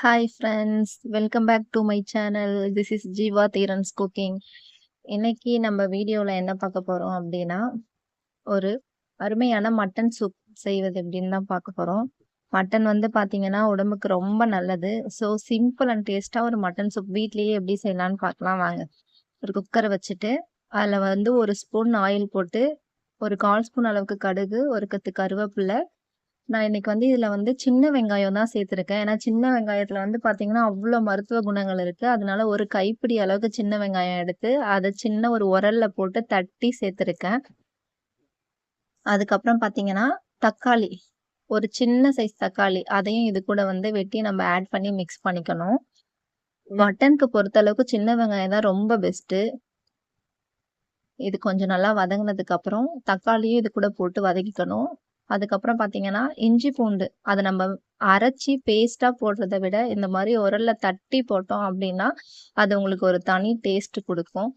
Hi friends welcome back to my channel this is Jeeva Theeran's cooking இன்னைக்கு நம்ம வீடியோவில் என்ன பார்க்க போகிறோம் அப்படின்னா ஒரு அருமையான மட்டன் சூப் செய்வது எப்படின்னு தான் பார்க்க போகிறோம் மட்டன் வந்து பார்த்தீங்கன்னா உடம்புக்கு ரொம்ப நல்லது. ஸோ சிம்பிள் அண்ட் டேஸ்ட்டாக ஒரு மட்டன் சூப் வீட்லேயே எப்படி செய்யலான்னு பார்க்கலாம். வாங்க. ஒரு குக்கரை வச்சுட்டு அதில் வந்து ஒரு ஸ்பூன் ஆயில் போட்டு ஒரு கால் ஸ்பூன் அளவுக்கு கடுகு ஒரு கத்து கருவேப்பில்லை நான் இன்னைக்கு வந்து இதுல வந்து சின்ன வெங்காயம் தான் சேர்த்துருக்கேன். ஏன்னா சின்ன வெங்காயத்துல வந்து பாத்தீங்கன்னா அவ்வளோ மருத்துவ குணங்கள் இருக்கு. அதனால ஒரு கைப்பிடி அளவுக்கு சின்ன வெங்காயம் எடுத்து அதை சின்ன ஒரு உரல்ல போட்டு தட்டி சேர்த்துருக்கேன். அதுக்கப்புறம் பாத்தீங்கன்னா தக்காளி ஒரு சின்ன சைஸ் தக்காளி அதையும் இது கூட வந்து வெட்டி நம்ம ஆட் பண்ணி மிக்ஸ் பண்ணிக்கணும். மட்டனுக்கு பொறுத்த அளவுக்கு சின்ன வெங்காயம் தான் ரொம்ப பெஸ்ட்டு இது கொஞ்சம் நல்லா வதங்கினதுக்கு அப்புறம் தக்காளியும் இது கூட போட்டு வதக்கிக்கணும். அதுக்கப்புறம் பார்த்தீங்கன்னா இஞ்சி பூண்டு. அதை நம்ம அரைச்சி பேஸ்ட்டாக போடுறத விட இந்த மாதிரி உரலில் தட்டி போட்டோம் அப்படின்னா அது உங்களுக்கு ஒரு தனி டேஸ்ட் கொடுக்கும்.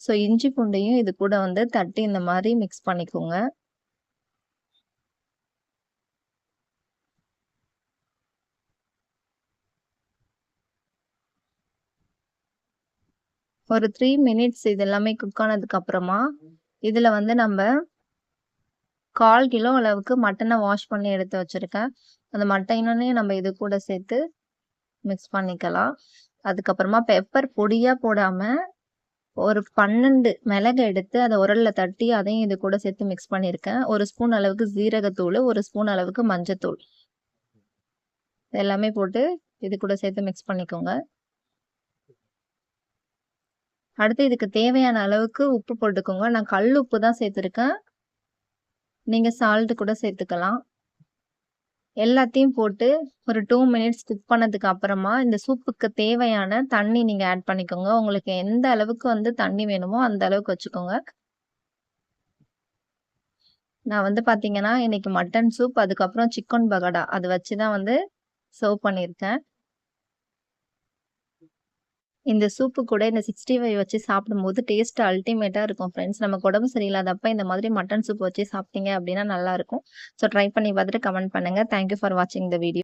ஸோ இஞ்சி பூண்டையும் இது கூட வந்து தட்டி இந்த மாதிரி மிக்ஸ் பண்ணிக்கோங்க. ஒரு த்ரீ மினிட்ஸ் இது எல்லாமே குக் ஆனதுக்கு அப்புறமா இதில் வந்து நம்ம கால் கிலோ அளவுக்கு மட்டனை வாஷ் பண்ணி எடுத்து வச்சுருக்கேன். அந்த மட்டனையும் நம்ம இது கூட சேர்த்து மிக்ஸ் பண்ணிக்கலாம். அதுக்கப்புறமா பெப்பர் பொடியாக போடாமல் ஒரு பன்னெண்டு மிளகு எடுத்து அதை உரலில் தட்டி அதையும் இது கூட சேர்த்து மிக்ஸ் பண்ணியிருக்கேன் ஒரு ஸ்பூன் அளவுக்கு ஜீரகத்தூள் ஒரு ஸ்பூன் அளவுக்கு மஞ்சத்தூள். எல்லாமே போட்டு இது கூட சேர்த்து மிக்ஸ் பண்ணிக்கோங்க. அடுத்து இதுக்கு தேவையான அளவுக்கு உப்பு போட்டுக்கோங்க. நான் கல் உப்பு தான் சேர்த்துருக்கேன். நீங்கள் சால்ட்டு கூட சேர்த்துக்கலாம். எல்லாத்தையும் போட்டு ஒரு டூ மினிட்ஸ் குக் பண்ணதுக்கு அப்புறமா இந்த சூப்புக்கு தேவையான தண்ணி நீங்கள் ஆட் பண்ணிக்கோங்க. உங்களுக்கு எந்த அளவுக்கு வந்து தண்ணி வேணுமோ அந்த அளவுக்கு வச்சுக்கோங்க. நான் வந்து பார்த்தீங்கன்னா இன்னைக்கு மட்டன் சூப் அதுக்கப்புறம் சிக்கன் பகடா அது வச்சு தான் வந்து சர்வ் பண்ணியிருக்கேன். இந்த சூப்பு கூட இந்த சிக்ஸ்டி ஃபைவ் வச்சு சாப்பிடும்போது டேஸ்ட் அல்டிமேட்டாக இருக்கும் ஃப்ரெண்ட்ஸ் நமக்கு உடம்பு சரியில்லாதப்ப இந்த மாதிரி மட்டன் சூப் வச்சு சாப்பிட்டீங்க அப்படின்னா நல்லாயிருக்கும் ஸோ ட்ரை பண்ணி பார்த்துட்டு கமெண்ட் பண்ணுங்கள் தேங்க்யூ ஃபார் வாட்சிங் த வீடியோ